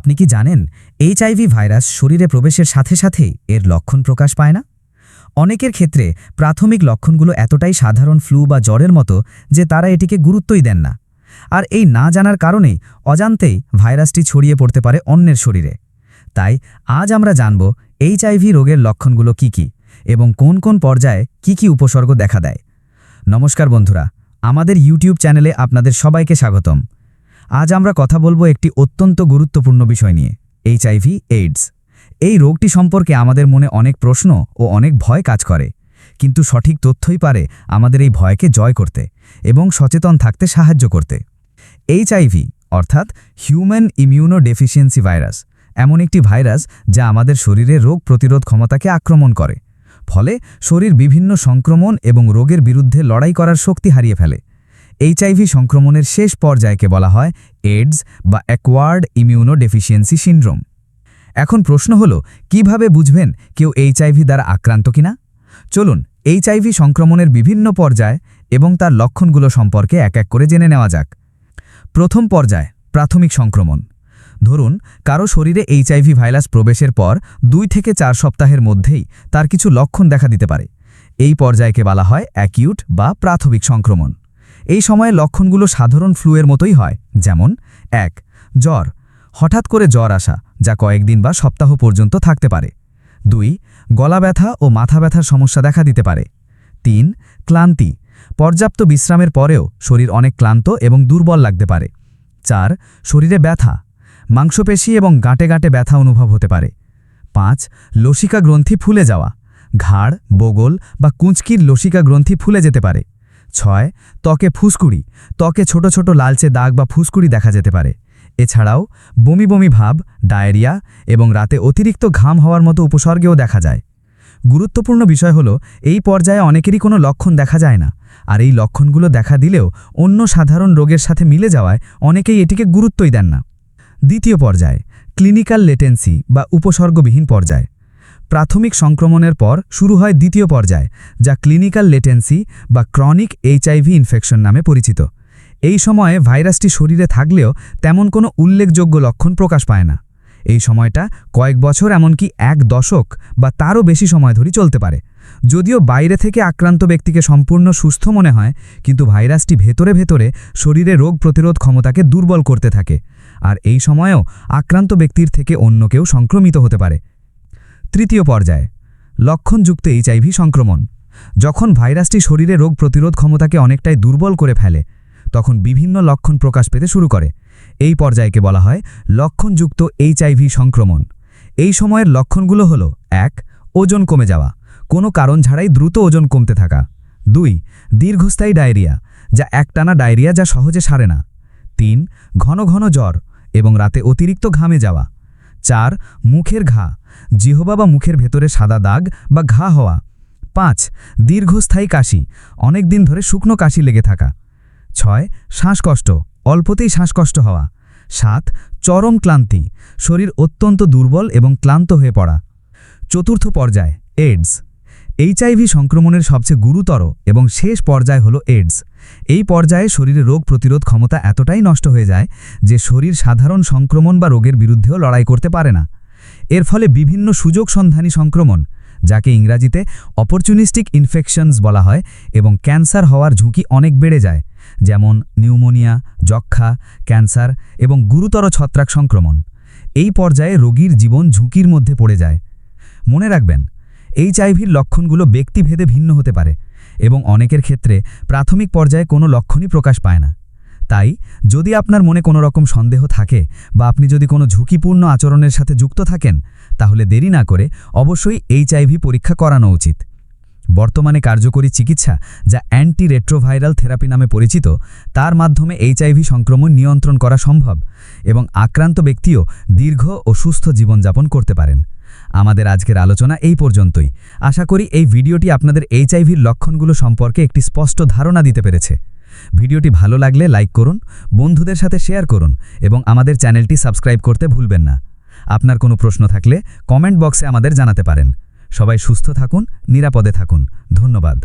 আপনি কি জানেন এইচআইভি ভাইরাস শরীরে প্রবেশের সাথে সাথেই এর লক্ষণ প্রকাশ পায় না? অনেকের ক্ষেত্রে প্রাথমিক লক্ষণগুলো এতটাই সাধারণ ফ্লু বা জ্বরের মতো যে তারা এটিকে গুরুত্বই দেন না। আর এই না জানার কারণেই অজান্তেই ভাইরাসটি ছড়িয়ে পড়তে পারে অন্যের শরীরে। তাই আজ আমরা জানব এইচআইভি রোগের লক্ষণগুলো কি কি এবং কোন কোন পর্যায়ে কি কি উপসর্গ দেখা দেয়। নমস্কার বন্ধুরা, আমাদের ইউটিউব চ্যানেলে আপনাদের সবাইকে স্বাগতম। আজ আমরা কথা বলব একটি অত্যন্ত গুরুত্বপূর্ণ বিষয় নিয়ে এইচআইভি এইডস এই রোগটি সম্পর্কে আমাদের মনে অনেক প্রশ্ন ও অনেক ভয় কাজ করে। কিন্তু সঠিক তথ্যই পারে আমাদের এই ভয়কে জয় করতে এবং সচেতন থাকতে সাহায্য করতে। এইচআইভি অর্থাৎ হিউম্যান ইমিউনো ডেফিসিয়েন্সি ভাইরাস এমন একটি ভাইরাস যা আমাদের শরীরে রোগ প্রতিরোধ ক্ষমতাকে আক্রমণ করে। ফলে শরীর বিভিন্ন সংক্রমণ এবং রোগের বিরুদ্ধে লড়াই করার শক্তি হারিয়ে ফেলে। এইচআইভি সংক্রমণের শেষ পর্যায়কে বলা হয় এডস বা অ্যাকোয়ার্ড ইমিউনো ডেফিসিয়েন্সি সিন্ড্রোম এখন প্রশ্ন হল, কীভাবে বুঝবেন কেউ এইচআইভি দ্বারা আক্রান্ত কিনা? চলুন এইচআইভি সংক্রমণের বিভিন্ন পর্যায় এবং তার লক্ষণগুলো সম্পর্কে এক এক করে জেনে নেওয়া যাক। প্রথম পর্যায়, প্রাথমিক সংক্রমণ। ধরুন, কারও শরীরে এইচআইভি ভাইরাস প্রবেশের পর দুই থেকে চার সপ্তাহের মধ্যেই তার কিছু লক্ষণ দেখা দিতে পারে। এই পর্যায়কে বলা হয় অ্যাকিউট বা প্রাথমিক সংক্রমণ। এই সময়ে লক্ষণগুলো সাধারণ ফ্লুয়ের মতোই হয়, যেমন, এক, জ্বর। হঠাৎ করে জ্বর আসা, যা কয়েকদিন বা সপ্তাহ পর্যন্ত থাকতে পারে। দুই, গলা ব্যথা ও মাথা ব্যথার সমস্যা দেখা দিতে পারে। তিন, ক্লান্তি। পর্যাপ্ত বিশ্রামের পরেও শরীর অনেক ক্লান্ত এবং দুর্বল লাগতে পারে। চার, শরীরে ব্যথা। মাংসপেশি এবং গাঁটে গাঁটে ব্যথা অনুভব হতে পারে। পাঁচ, লসিকা গ্রন্থি ফুলে যাওয়া। ঘাড়, বগল বা কুঁচকির লসিকা গ্রন্থি ফুলে যেতে পারে। ছয়, ত্বকে ফুসকুড়ি। ত্বকে ছোট ছোট লালচে দাগ বা ফুসকুড়ি দেখা যেতে পারে। এছাড়াও বমি বমি ভাব, ডায়রিয়া এবং রাতে অতিরিক্ত ঘাম হওয়ার মতো উপসর্গেও দেখা যায়। গুরুত্বপূর্ণ বিষয় হল, এই পর্যায়ে অনেকেরই কোনো লক্ষণ দেখা যায় না। আর এই লক্ষণগুলো দেখা দিলেও অন্য সাধারণ রোগের সাথে মিলে যাওয়ায় অনেকেই এটিকে গুরুত্বই দেন না। দ্বিতীয় পর্যায়, ক্লিনিক্যাল লেটেন্সি বা উপসর্গবিহীন পর্যায়। প্রাথমিক সংক্রমণের পর শুরু হয় দ্বিতীয় পর্যায়, যা ক্লিনিক্যাল লেটেন্সি বা ক্রনিক এইচআইভি ইনফেকশন নামে পরিচিত। এই সময়ে ভাইরাসটি শরীরে থাকলেও তেমন কোনো উল্লেখযোগ্য লক্ষণ প্রকাশ পায় না। এই সময়টা কয়েক বছর এমনকি এক দশক বা তারও বেশি সময় ধরে চলতে পারে। যদিও বাইরে থেকে আক্রান্ত ব্যক্তিকে সম্পূর্ণ সুস্থ মনে হয়, কিন্তু ভাইরাসটি ভেতরে ভেতরে শরীরে রোগ প্রতিরোধ ক্ষমতাকে দুর্বল করতে থাকে। আর এই সময়েও আক্রান্ত ব্যক্তির থেকে অন্য কেউ সংক্রমিত হতে পারে। তৃতীয় পর্যায়ে লক্ষণযুক্ত এইচআইভি সংক্রমণ। যখন ভাইরাসটি শরীরে রোগ প্রতিরোধ ক্ষমতাকে অনেকটাই দুর্বল করে ফেলে, তখন বিভিন্ন লক্ষণ প্রকাশ পেতে শুরু করে। এই পর্যায়কে বলা হয় লক্ষণযুক্ত এইচআইভি সংক্রমণ। এই সময়ের লক্ষণগুলো হল, এক, ওজন কমে যাওয়া, কোনো কারণ ছাড়াই দ্রুত ওজন কমতে থাকা। দুই, দীর্ঘস্থায়ী ডায়রিয়া, যা একটানা ডায়রিয়া যা সহজে সারে না। তিন, ঘন ঘন জ্বর এবং রাতে অতিরিক্ত ঘামে যাওয়া। চার, মুখের ঘা জিহবা বা মুখের ভেতরে সাদা দাগ বা ঘা হওয়া। পাঁচ, দীর্ঘস্থায়ী কাশি, অনেক দিন ধরে শুকনো কাশি লেগে থাকা। ছয়, শ্বাসকষ্ট, অল্পতেই শ্বাসকষ্ট হওয়া। সাত, চরম ক্লান্তি, শরীর অত্যন্ত দুর্বল এবং ক্লান্ত হয়ে পড়া। চতুর্থ পর্যায় এইডস এইচআইভি সংক্রমণের সবচেয়ে গুরুতর এবং শেষ পর্যায় হল এইডস এই পর্যায়ে শরীরে রোগ প্রতিরোধ ক্ষমতা এতটাই নষ্ট হয়ে যায় যে শরীর সাধারণ সংক্রমণ বা রোগের বিরুদ্ধেও লড়াই করতে পারে না। এর ফলে বিভিন্ন সুযোগ সন্ধানী সংক্রমণ, যাকে ইংরাজিতে অপরচুনিস্টিক ইনফেকশনস বলা হয় এবং ক্যান্সার হওয়ার ঝুঁকি অনেক বেড়ে যায়, যেমন নিউমোনিয়া যক্ষা ক্যান্সার এবং গুরুতর ছত্রাক সংক্রমণ। এই পর্যায়ে রোগীর জীবন ঝুঁকির মধ্যে পড়ে যায়। মনে রাখবেন, এইচআইভির লক্ষণগুলো ব্যক্তিভেদে ভিন্ন হতে পারে এবং অনেকের ক্ষেত্রে প্রাথমিক পর্যায়ে কোনো লক্ষণই প্রকাশ পায় না। তাই যদি আপনার মনে কোনো রকম সন্দেহ থাকে বা আপনি যদি কোনো ঝুঁকিপূর্ণ আচরণের সাথে যুক্ত থাকেন, তাহলে দেরি না করে অবশ্যই এইচআইভি পরীক্ষা করানো উচিত। বর্তমানে কার্যকরী চিকিৎসা যা অ্যান্টি রেট্রোভাইরাল থেরাপি নামে পরিচিত, তার মাধ্যমে এইচআইভি সংক্রমণ নিয়ন্ত্রণ করা সম্ভব এবং আক্রান্ত ব্যক্তিও দীর্ঘ ও সুস্থ জীবনযাপন করতে পারেন। আমাদের আজকের আলোচনা এই পর্যন্তই। আশা করি এই ভিডিওটি আপনাদের এইচআইভির লক্ষণগুলো সম্পর্কে একটি স্পষ্ট ধারণা দিতে পেরেছে। ভিডিওটি ভালো লাগলে লাইক করুন, বন্ধুদের সাথে শেয়ার করুন এবং আমাদের চ্যানেলটি সাবস্ক্রাইব করতে ভুলবেন না। আপনার কোনো প্রশ্ন থাকলে কমেন্ট বক্সে আমাদের জানাতে পারেন। সবাই সুস্থ থাকুন, নিরাপদে থাকুন। ধন্যবাদ।